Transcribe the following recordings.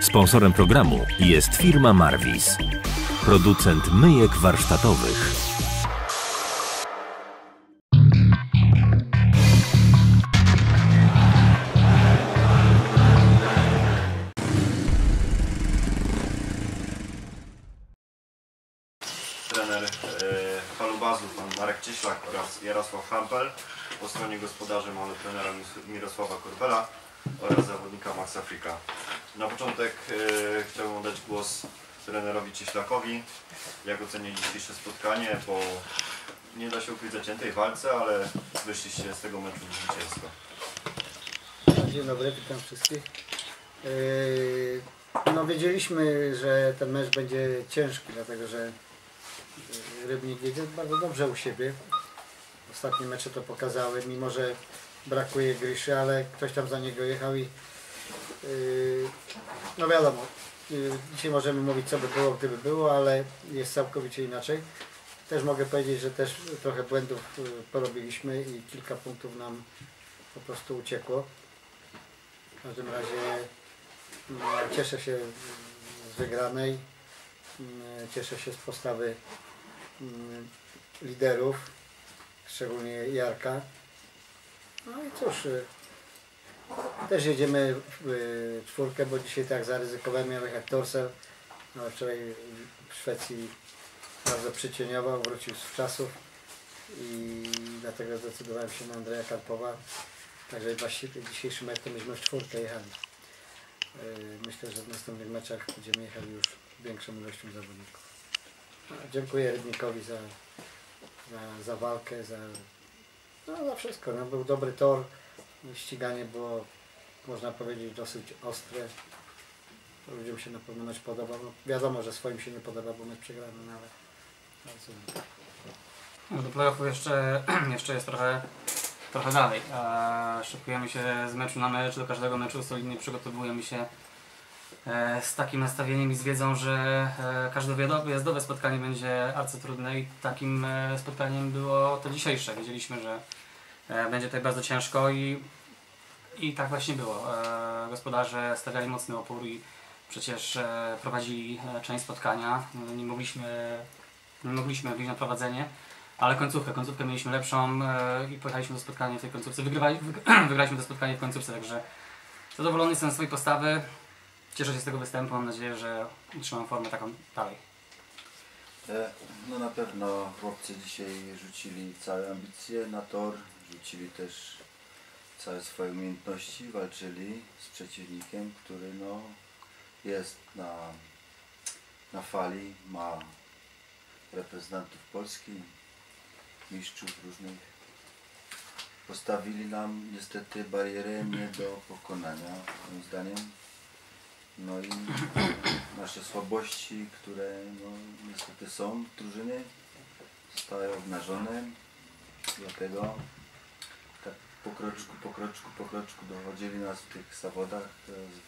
Sponsorem programu jest firma Marvis, producent myjek warsztatowych. trener e, Falubazu, pan Marek Cieślak oraz Jarosław Hampel. Po stronie gospodarzy mamy trenera Mirosława Korbela oraz zawodnika Maxa Frika. Na początek e, chciałbym oddać głos trenerowi Cieślakowi. Jak ocenię dzisiejsze spotkanie po nie da się ukryć zaciętej walce, ale wyszliście z tego meczu zwycięsko. Dzień dobry, witam wszystkich. Yy, No wiedzieliśmy, że ten mecz będzie ciężki, dlatego że yy, Rybnik jedzie bardzo dobrze u siebie. Ostatnie mecze to pokazały, mimo że brakuje Griszy, ale ktoś tam za niego jechał i no wiadomo, yy, dzisiaj możemy mówić co by było, gdyby było, ale jest całkowicie inaczej. Też mogę powiedzieć, że też trochę błędów yy, porobiliśmy i kilka punktów nam po prostu uciekło. W każdym razie mm, cieszę się z wygranej, mm, cieszę się z postawy mm, liderów, szczególnie Jarka. No i cóż, y, też jedziemy w y, czwórkę, bo dzisiaj tak zaryzykowałem, miałem jak Torsel, ale wczoraj w Szwecji bardzo przycieniował, wrócił z czasów i dlatego zdecydowałem się na Andrzeja Karpowa. Także właściwie dzisiejszy mecz to myśmy w czwórkę jechali. Yy, Myślę, że w następnych meczach będziemy jechali już większą ilością zawodników. No, Dziękuję Rybnikowi za, za, za walkę, za, no, za wszystko. No, był dobry tor, ściganie było, można powiedzieć, dosyć ostre. Ludziom się na pewno mecz podobał. No, wiadomo, że swoim się nie podoba, bo mecz przegrany, no, ale, co. No, Do playoffów jeszcze, jeszcze jest trochę, trochę dalej. E, szykujemy się z meczu na mecz, do każdego meczu solidnie przygotowujemy się e, z takim nastawieniem i z wiedzą, że e, każde wyjazdowe- spotkanie będzie arcytrudne i takim e, spotkaniem było to dzisiejsze. Wiedzieliśmy, że będzie tutaj bardzo ciężko i, i tak właśnie było. E, gospodarze stawiali mocny opór i przecież e, prowadzili e, część spotkania. Nie mogliśmy, nie mogliśmy wyjść na prowadzenie. Ale końcówkę, końcówkę mieliśmy lepszą i pojechaliśmy do spotkania w tej końcówce. Wygrywali, wyg- wygraliśmy to spotkanie w końcówce, także zadowolony jestem z swojej postawy. Cieszę się z tego występu, mam nadzieję, że utrzymam formę taką dalej. No na pewno chłopcy dzisiaj rzucili całe ambicje na tor, rzucili też całe swoje umiejętności, walczyli z przeciwnikiem, który no jest na, na fali, ma reprezentantów Polski, mistrzów różnych. Postawili nam niestety barierę nie do pokonania, moim zdaniem. No i nasze słabości, które no, niestety są w drużynie, zostały obnażone. Dlatego po kroczku, po kroczku, po kroczku dochodzili nas w tych zawodach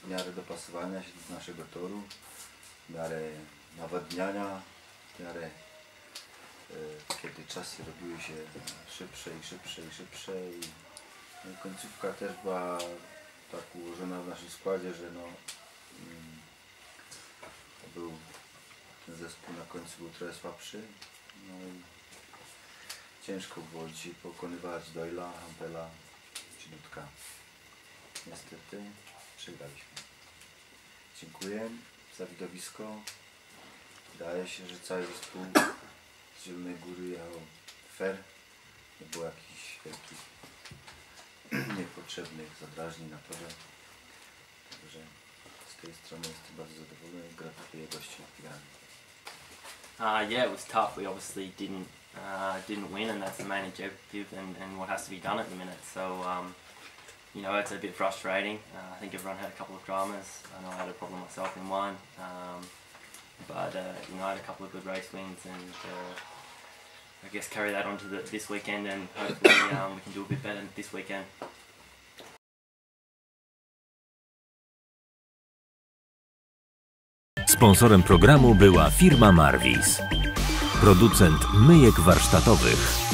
w miarę dopasowania się do naszego toru, w miarę nawadniania, w miarę e, kiedy czasy robiły się szybsze i szybsze i szybsze no, i końcówka też była tak ułożona w naszym składzie, że no mm, był ten zespół na końcu był trochę słabszy. No i ciężko dzisiaj pokonywać Doyla, Hampela, Cinutka. Niestety przegraliśmy. Dziękuję za widowisko. Wydaje się, że cały zespół z Zielonej Góry jechał fair. Nie było jakichś wielkich niepotrzebnych zadrażnień na torze. Także z tej strony jestem bardzo zadowolony i gratuluję gościom wygranej. Uh, yeah, it was tough. We obviously didn't uh, didn't win, and that's the main objective and, and what has to be done at the minute. So, um, you know, it's a bit frustrating. Uh, I think everyone had a couple of dramas. I know I had a problem myself in one, um, but uh, you know, I had a couple of good race wins, and uh, I guess carry that on to the, this weekend, and hopefully um, we can do a bit better this weekend. Sponsorem programu była firma Marvis, producent myjek warsztatowych.